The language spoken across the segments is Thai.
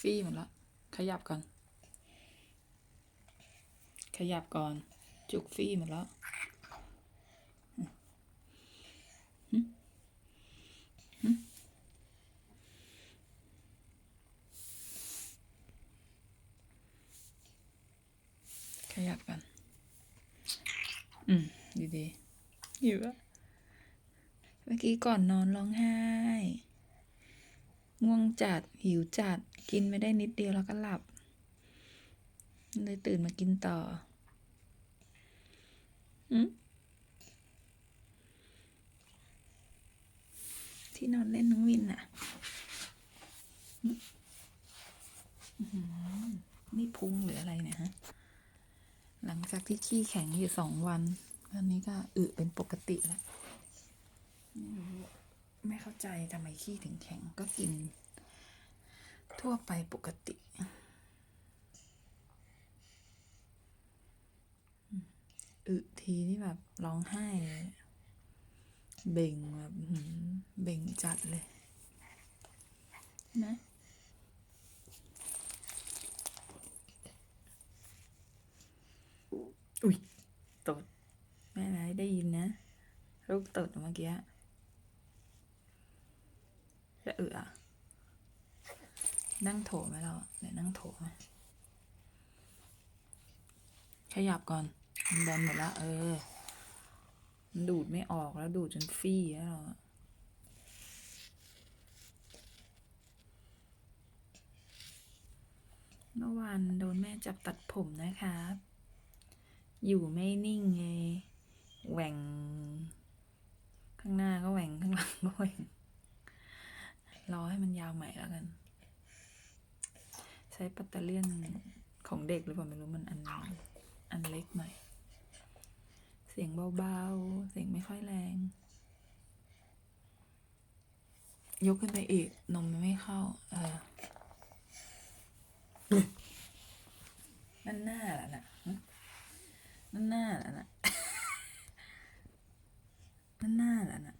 ฟี่หมดล้วขยับก่อน ขยับก่อน จุกฟี่หมดแล้วขยับกัน อืม ดีๆอยู่ะเมื่อกี้ก่อนนอนร้องไห้ ง่วงจัด หิวจัด กินไม่ได้นิดเดียวแล้วก็หลับ เลยตื่นมากินต่อที่นอนเล่นน้องวินอะ นี่พุงหรืออะไรเนี่ยฮะ หลังจากที่ขี้แข็งอยู่สองวัน ตอนนี้ก็อึเป็นปกติแล้ว ไม่รู้ไม่เข้าใจทำไมขี้ถึงแข็งก็กิน ทั่วไปปกติอึทีนี่แบบร้องไห้เลยเบ่งแบบอื้อหือเบ่งจัดเลย นะอุ้ยตดแม่ไรได้ยินนะ ลูกตดเมื่อกี้ จะเอือนั่งโถไหมเราเดี๋ยวนั่งโถไหมขยับก่อนมันแบนหมดแล้วเออ มันดูดไม่ออกแล้วดูดจนฟี่แล้วเราเมื่อวานโดนแม่จับตัดผมนะครับ อยู่ไม่นิ่งไงแหว่ง ข้างหน้าก็แหว่งข้างหลังก็แหว่ง รอให้มันยาวใหม่แล้วกัน ใช้ปัตเตอร์เลียนของเด็กหรือเปล่าไม่รู้มันอันอันเล็กหน่อย เสียงเบาๆ เสียงไม่ค่อยแรง ยกขึ้นไปอีกนมมันไม่เข้า เออ นั่นหน้าแหละน่ะหึนั่นหน้าแหละน่ะ นั่นหน้าแหละน่ะ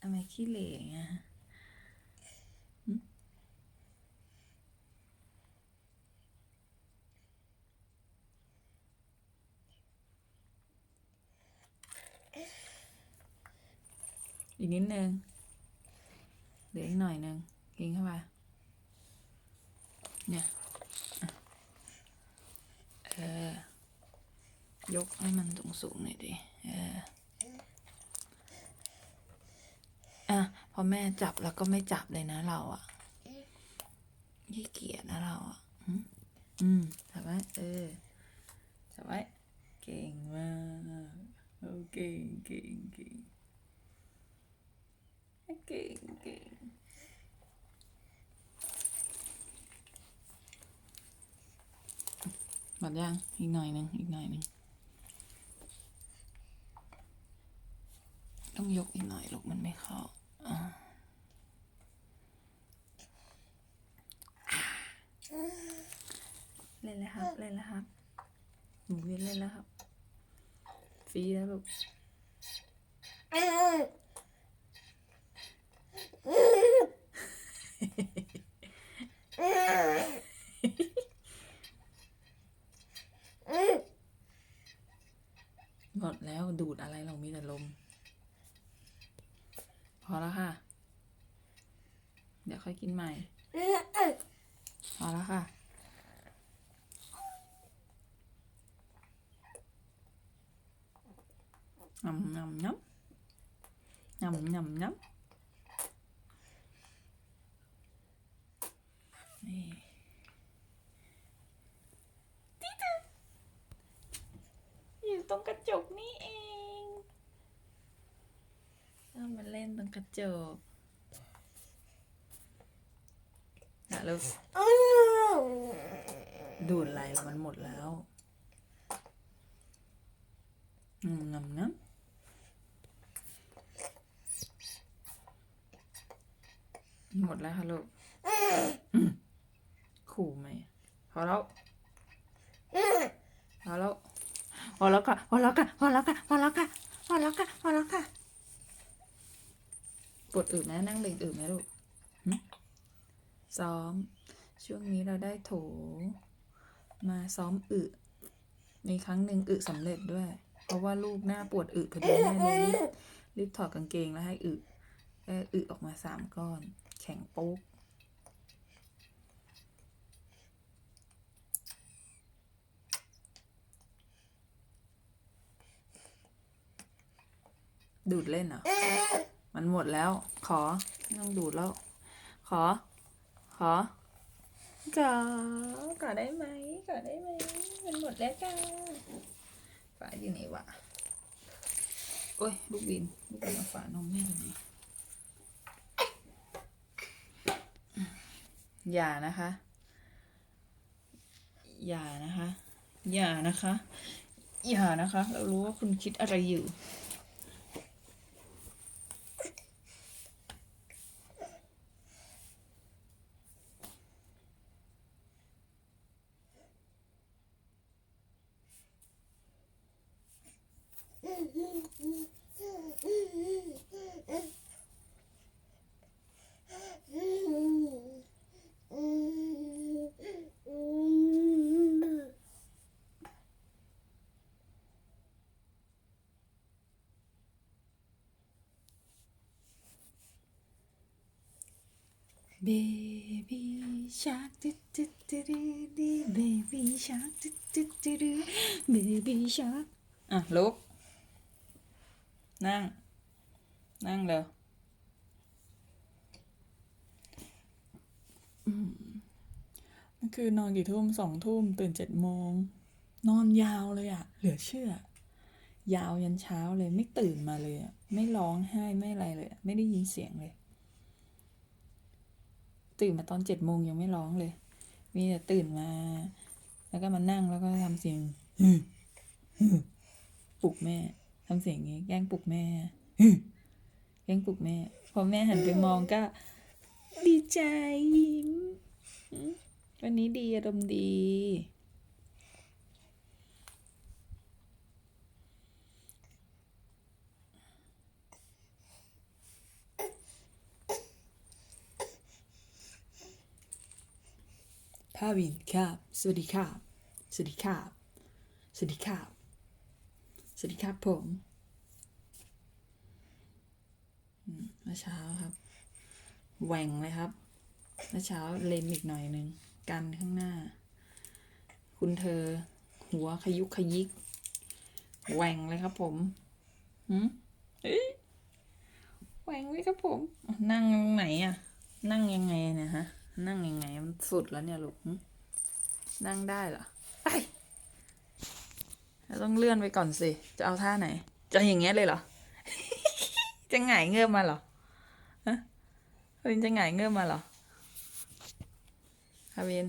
ทำไมขี้เหร่อย่างเงี้ยฮะหึ อีกนิดนึงเหลืออีกหน่อยนึงกินเข้าไปเนี่ยเออยกให้มันสูงสูงหน่อยดิเอออะพอแม่จับแล้วก็ไม่จับเลยนะเราอะยี่เกียจนะเราอะอืมอืมจับไว้เออจับไว้เก่งมากโอเก่งเก่งเก่ง เก่งเก่งหมดยังอีกหน่อยหนึ่งอีกหน่อยหนึ่งต้องยกอีกหน่อยลูกมันไม่เข้าอ่าเล่นแล้วครับเล่นแล้วครับหนูเวียนเล่นแล้วครับฟรีแล้วลูก หมดแล้วดูดอะไรเรามีแต่ลม พอแล้วค่ะ เดี๋ยวค่อยกินใหม่ พอแล้วค่ะ งำงำงำงำงำงำนี่ติ๊ดอยู่ตรงกระจกนี่เองเอามาเล่นตรงกระจกนะลูกดูดอะไรมันหมดแล้วงำงำงำหม ดแล้วค่ะลูกอืมขู่ไหมพอแล้วพอแล้วพอแล้วค่ะพอแล้วค่ะพอแล้วค่ะพอแล้วค่ะพอแล้วค่ะพอแล้วค่ะอึไหมนั่งเบ่งอึไหมลูกหึซ้อม ช่วงนี้เราได้โถ มาซ้อมอึมีครั้งหนึ่งอึสำเร็จด้วย เพราะว่าลูกหน้าปวดอึพอดีแม่เลยรีบรีบถอดกางเกงแล้วให้อึแค่อึออกมาสามก้อนแข็งโป๊กดูดเล่นเหรอมันหมดแล้ว ขอไม่ต้องดูดแล้ว ขอ ขอ ขอ ขอได้ไหม ขอได้ไหม มันหมดแล้วจ้าฝาอยู่ไหนวะ โอ้ย ลูกบิน ลูกบินเอาฝานมแม่อยู่ไหน อย่านะคะ อย่านะคะ อย่านะคะ อย่านะคะ เรารู้ว่าคุณคิดอะไรอยู่ Baby shark ตึ๊ดตึ๊ดตึ๊ดตึ๊ดตึ๊ด Baby shark ตึ๊ดตึ๊ดตึ๊ดตึ๊ด Baby shark อะลุก นั่ง นั่งเร็วเมื่อคืนนอนกี่ทุ่มสองทุ่มตื่นเจ็ดโมง นอนยาวเลยอะเหลือเชื่อ ยาวยันเช้าเลยไม่ตื่นมาเลยอะไม่ร้องไห้ไม่อะไรเลย ไม่ได้ยินเสียงเลย ตื่นมาตอนเจ็ดโมงยังไม่ร้องเลย มีแต่ตื่นมา แล้วก็มานั่งแล้วก็ทำเสียงปลุกแม่ทำเสียงงี้แกล้งปลุกแม่แกล้งปลุกแม่ พอแม่หันไปมองก็ ดีใจยิ้มวันนี้ดีอารมณ์ดี พาวินครับ สวัสดีครับ สวัสดีครับ สวัสดีครับ สวัสดีครับผมเมื่อเช้าครับ แหว่งเลยครับเมื่อเช้าเลมอีกหน่อยหนึ่ง กันข้างหน้า คุณเธอ หัวขยุกขยิก แหว่งเลยครับผมหืมเอ้ยแหว่งเลยครับผม นั่งตรงไหนอะนั่งยังไงเนะฮะ นั่งยังไงมันสุดแล้วเนี่ยลูกหึนั่งได้เหรอไอ้เราต้องเลื่อนไปก่อนสิ จะเอาท่าไหน จะอย่างเงี้ยเลยเหรอ จะหงายเงือบมาเหรอฮะคาวินจะหงายเงือบมาเหรอคาวิน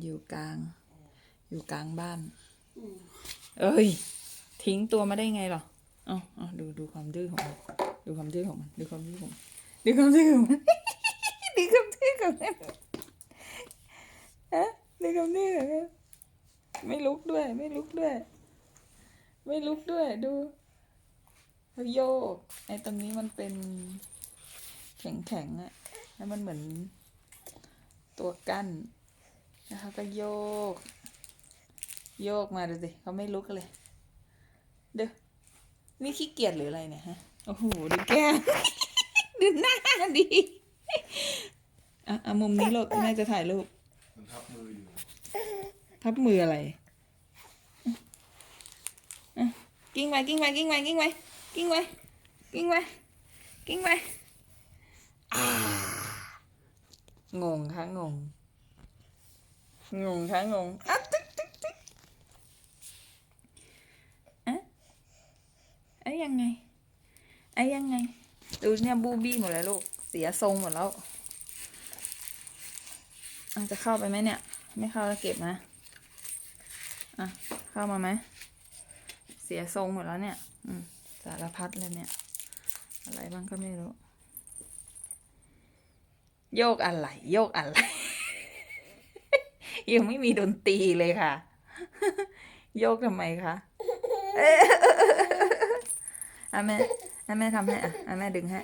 อยู่กลาง อยู่กลางบ้าน เอ้ย ทิ้งตัวมาได้ไงเหรอ เอ๋อาดูดูความดื้อของมัน ดูความดื้อของมันดูความดื้อของมันดูความดื้อของมันดูความดื้อของมันฮะดูความดื้อของมันไม่ลุกด้วย ไม่ลุกด้วย ไม่ลุกด้วยดูแล้วโยกไอ้ตรงนี้มันเป็นแข็งแข็งอะแล้วมันเหมือนตัวกั้นนะคะก็โยก โยกมาดูสิเขาไม่ลุกเลยเดี๋ยวนี่ขี้เกียจหรืออะไรเนี่ยฮะ โอ้โหดูแก้มดูหน้าดิอะอะมุมนี้ลูกแม่จะถ่ายรูปมันทับมืออยู่ทับมืออะไรอะกิ้งไปกิ้งไปกิ้งไปกิ้งไปกิ้งไปกิ้งไปกิ้งไปงงค่ะงง งงค่ะงงอะตึ๊กตึ๊กตึ๊กอะไอ้ยังไง ไอ้ยังไง ดูเนี่ยบูบี้หมดแล้วลูก เสียทรงหมดแล้วอาจจะเข้าไปไหมเนี่ย ไม่เข้าแล้วเก็บนะ อะ เข้ามาไหม เสียทรงหมดแล้วเนี่ย อืม สารพัดเลยเนี่ย อะไรบ้างก็ไม่รู้ โยกอะไร โยกอะไร ยังไม่มีดนตรีเลยค่ะ โยกทำไมคะ อะแม่อะ แม่ทำให้อะแม่ดึงให้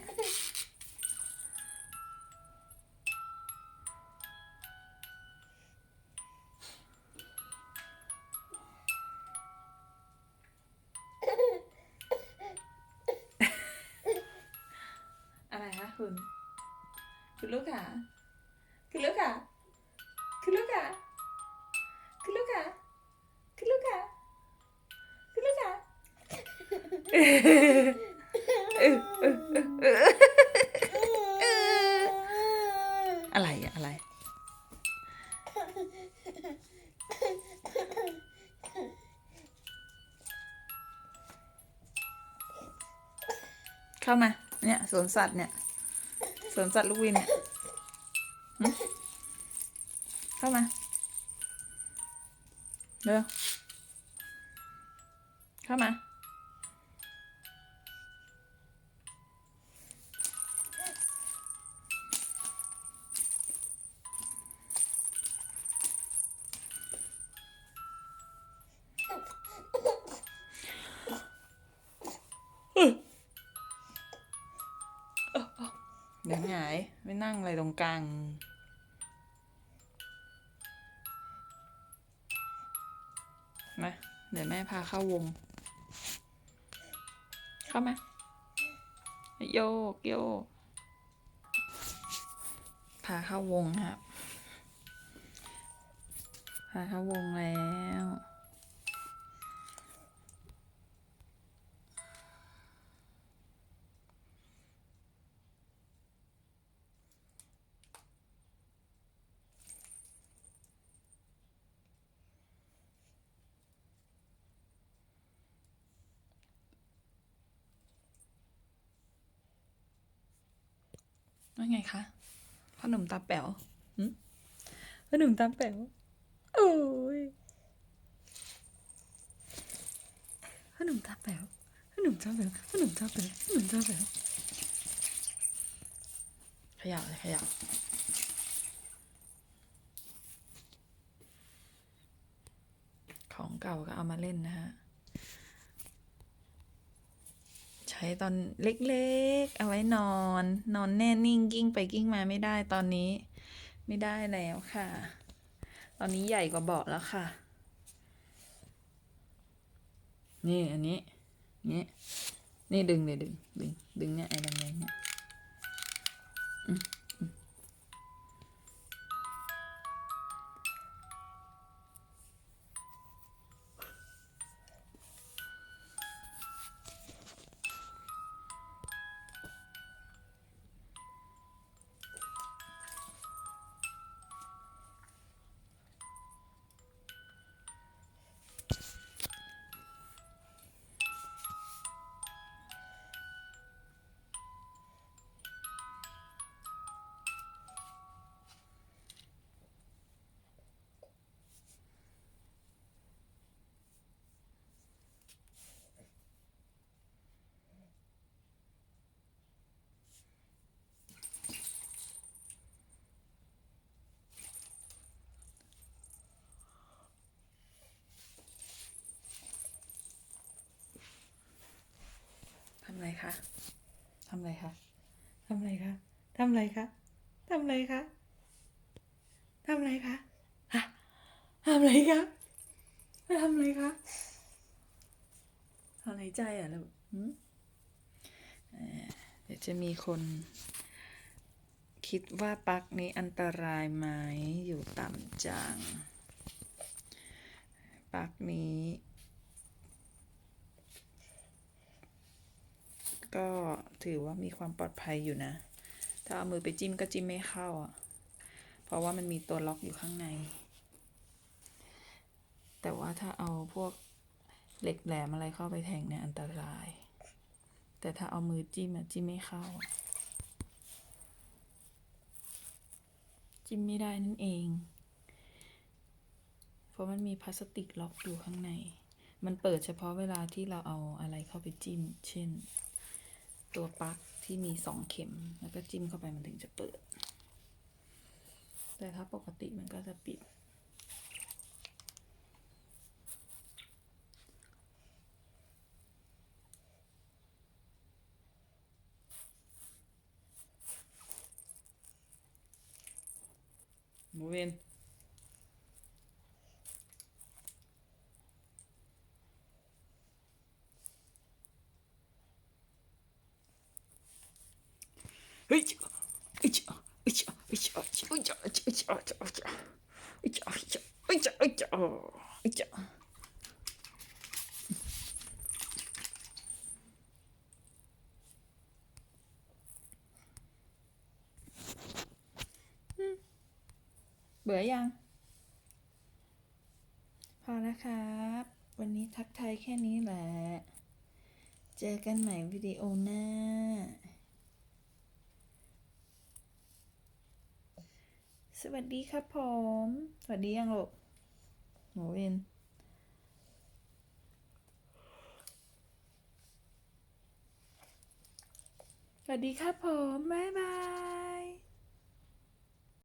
อะไรคะคุณคุณลูกค่ะคุณลูกค่ะคุณลูกค่ะคุณลูกค่ะคุณลูกค่ะคุณลูกค่ะ สัตว์เนี่ยสวนสัตว์ลูกวินเนี่ยเข้ามาเร็วเข้ามา กลางมา เดี๋ยวแม่พาเข้าวง เข้ามา โยกโยก พาเข้าวงครับ พาเข้าวงแล้ว ว่าไงคะพ่อหนุ่มตาแป๋วหึพ่อหนุ่มตาแป๋วโอ้ยพ่อหนุ่มตาแป๋วพ่อหนุ่มตาแป๋วพ่อหนุ่มตาแป๋วพ่อหนุ่มตาแป๋วขยับเลยขยับของเก่าก็เอามาเล่นนะฮะ ใช้ตอนเล็กๆ เอาไว้นอน นอนแน่นิ่งกิ้งไปกิ้งมาไม่ได้ตอนนี้ ไม่ได้แล้วค่ะ ตอนนี้ใหญ่กว่าเบาะแล้วค่ะ นี่อันนี้นี่นี่ดึงเลยดึงดึงดึงเนี่ยไอ้แดงเนี่ย อืมอืมทำไรคะทำไรคะทำไรคะทำไรคะทำไรคะทำไรคะฮะทำไรคะทำไรคะถอนหายใจอะลูกหืมเอ่อเดี๋ยวจะมีคน คิดว่าปลั๊กนี้อันตรายไหมอยู่ต่ำจังปลั๊กนี้ ก็ถือว่ามีความปลอดภัยอยู่นะ ถ้าเอามือไปจิ้มก็จิ้มไม่เข้าอะ เพราะว่ามันมีตัวล็อกอยู่ข้างใน แต่ว่าถ้าเอาพวกเหล็กแหลมอะไรเข้าไปแทงเนี่ยอันตราย แต่ถ้าเอามือจิ้มอะจิ้มไม่เข้า จิ้มไม่ได้นั่นเอง เพราะมันมีพลาสติกล็อกอยู่ข้างใน มันเปิดเฉพาะเวลาที่เราเอาอะไรเข้าไปจิ้ม เช่น ตัวปลั๊กที่มีสองเข็ม แล้วก็จิ้มเข้าไปมันถึงจะเปิด แต่ถ้าปกติมันก็จะปิดโมเวน เฮ้ยเบื่อยัง พอแล้วครับ วันนี้ทักทายแค่นี้แหละ เจอกันใหม่วิดีโอหน้า สวัสดีครับผม สวัสดียังลูกหนูวินสวัสดีครับผม บ๊ายบาย